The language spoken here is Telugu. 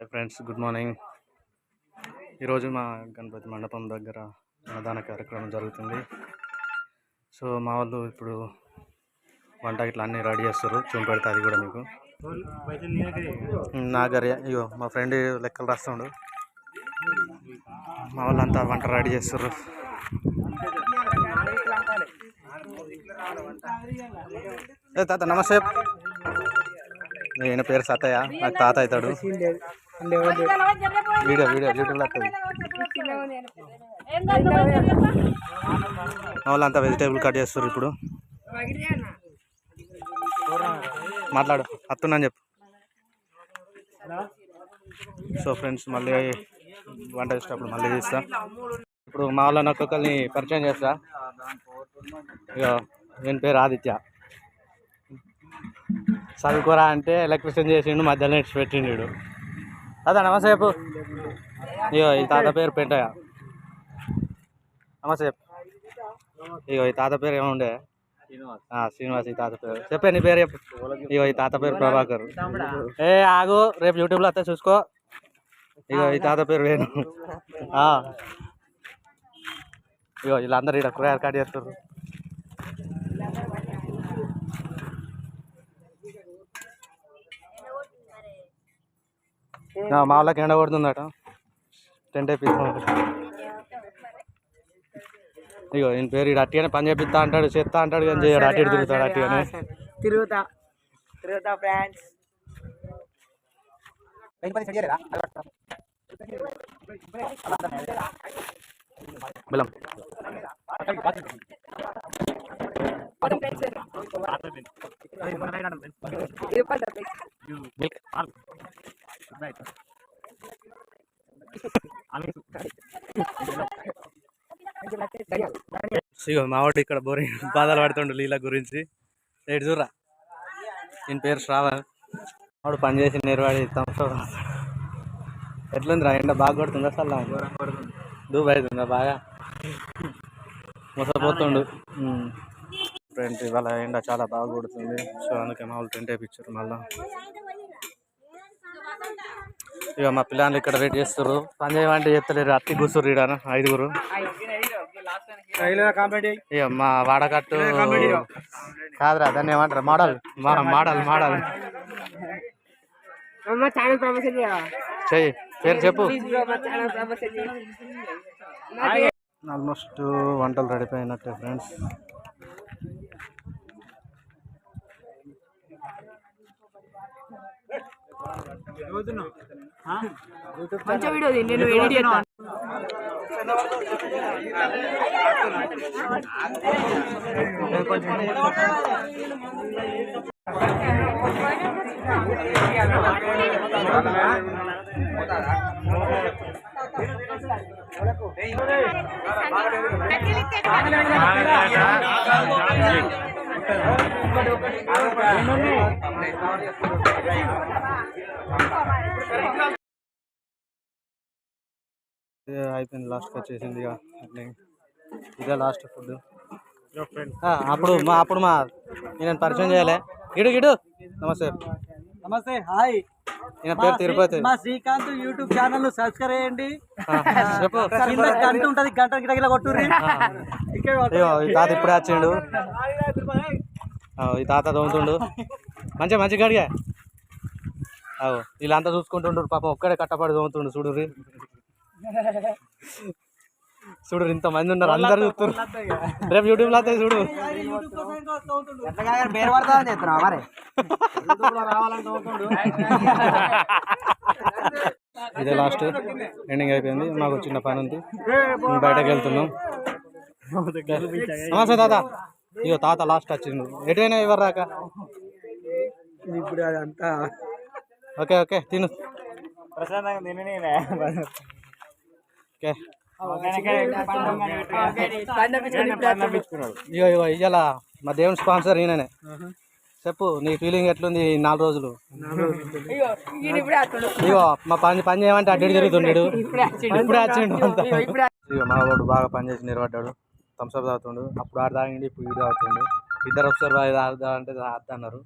Friends good morning. ఈరోజు మా గణపతి మండపం దగ్గర అన్నదాన కార్యక్రమం జరుగుతుంది. సో మా వాళ్ళు ఇప్పుడు వంట ఇట్లా అన్నీ రెడీ చేస్తారు. చూపెడతా అది కూడా మీకు. నా గరి ఇగో మా ఫ్రెండ్ లెక్కలు రాస్తుండు. మా వాళ్ళంతా వంట రెడీ చేస్తారు. ఏ తాత నమస్తే. నేను పేరు సత్తయ్య నాకు తాత అవుతాడు. వీడియో వీడియో యూట్యూబ్లో వస్తుంది. మా వాళ్ళంతా వెజిటేబుల్ కట్ చేస్తారు ఇప్పుడు. మాట్లాడు వస్తున్నాను చెప్పు. సో ఫ్రెండ్స్ మళ్ళీ వంట చేసేటప్పుడు మళ్ళీ చేస్తా. ఇప్పుడు మా వాళ్ళని ఒక్కొక్కరిని పరిచయం చేస్తా. ఇక నేను పేరు? ఆదిత్య. చదువుకోరా అంటే ఎలక్ట్రిషియన్ చేసిండు మధ్యలో ఇడిచి పెట్టిండు వీడు. నమస్తే చెప్పు ఇగో ఈ తాత పేరు పెంటయ్య నమస్తే చెప్పు ఇగో ఈ తాత పేరు ఏముండే శ్రీనివాస్ ఈ తాత పేరు చెప్పే నీ పేరు చెప్పు ఇగో ఈ తాత పేరు ప్రభాకర్ ఏ ఆగు రేపు యూట్యూబ్లో వస్తే చూసుకో ఇగో ఈ తాత పేరు వేణు ఇగో వీళ్ళందరూ ఇక్కడ కూరగాయలు కట్ చేస్తారు మా వాళ్ళకి ఎండ కొడుతుందట. టెంట్ వేపిస్తాం ఇగో ఈయన పేరు ఇడు అట్టిగానే పని చేపిస్తా అంటాడు చేస్తా అంటాడు కానీ చేయడు. అటు ఇటు తిరుగుతాడు అట్టిగానే. తిరుగుతా. తిరుగుతా ఫ్రెండ్స్. బెల్లం. మిల్క్ ఇగో మావాడు ఇక్కడ బోరింగ్ బాధలు పడుతుండు లీల గురించి. ఏడు చూరా ఈయన పేరు శ్రావణ్. వాడు పని చేసి నిర్వాడి సంవత్సరం ఎట్లుందిరా? ఎండ బాగా కొడుతుందా? అసలు దూబ్ అవుతుందా బాగా? ముసపోతుండు. ఫ్రెండ్స్ ఇవాళ ఎండ చాలా బాగా కొడుతుంది. సో అందుకే మా వాళ్ళు టెంట్ వేయించారు మళ్ళీ. ఇక మా పిల్లలు ఇక్కడ వెయిట్ చేస్తారు పని చేయమంటే చేస్తలేరు. అత్తి కూర్చురు ఈడ ఐదుగురు. ఇక మా వాడకట్టు కాదురా దాన్ని ఏమంటారు మోడల్ మా మోడల్ మోడల్. చెయ్యి. పేరు చెప్పు. ఆల్మోస్ట్ వంటలు రెడీ అయినట్టే ఫ్రెండ్స్ మంచి వీడియో నేను ఎడిట్ చేస్తాను ఇదే అయిపోయింది లాస్ట్కి వచ్చేసింది ఇక. ఇదే లాస్ట్ ఫుడ్ అప్పుడు మా అప్పుడు మా నేను పరిచయం చేయాలి? ఇడు ఇడు. నమస్తే. నమస్తే హాయ్ ఈయన పేరు తిరుపతి. మా శ్రీకాంత్ యూట్యూబ్ ఛానల్ సబ్స్క్రైబ్ చేయండి. ఆ, చెప్పు. కింద గంట ఉంటది గంట గిట గిల కొట్టుర్రి ఇక్కడ అయ్యో ఈ తాత ఇప్పుడే వచ్చిండు. ఆ, ఈ తాత తోముతుండు. మంచిగా మంచిగా అడిగా అవు వీళ్ళంతా చూసుకుంటుండ్రు పాపం ఒక్కడే కట్టపడి తోముతుండు చూడుర్రి. చూడు ఇంత మంది ఉన్నారు అందరు చూస్తారు రేపు యూట్యూబ్లో వస్తాయి చూడు. పేరు పడతా మరి? ఇదే లాస్ట్ ఎండింగ్ అయిపోయింది. మాకు చిన్న పని ఉంది. బయటకు వెళ్తున్నాం. నమస్తే తాత. ఇగో తాత లాస్ట్ వచ్చిండు. ఎటైనా ఎవరు రాక ఇప్పుడు అదంతా. ఓకే ఓకే తిను. ప్రశాంతంగా తిననే ఓకే పండుగ ఇగో ఇగో ఇవాళ మా దేవుని స్పాన్సర్ ఈయననే. చెప్పు నీ ఫీలింగ్ ఎట్లుంది నాలుగు రోజులు? ఇగో మా పని పని చేయమంటే అడ్డు జరుగుతుండడు ఇప్పుడే వచ్చిండు ఇగో మా వాడు బాగా పనిచేసి నిలబడ్డాడు. థమ్స్అప్ తాగుతుండు. అప్పుడు ఆడు తాగిండి ఇప్పుడు ఇది తాగుతుండు. ఇద్దరు ఒకసారి అంటే అన్నారు.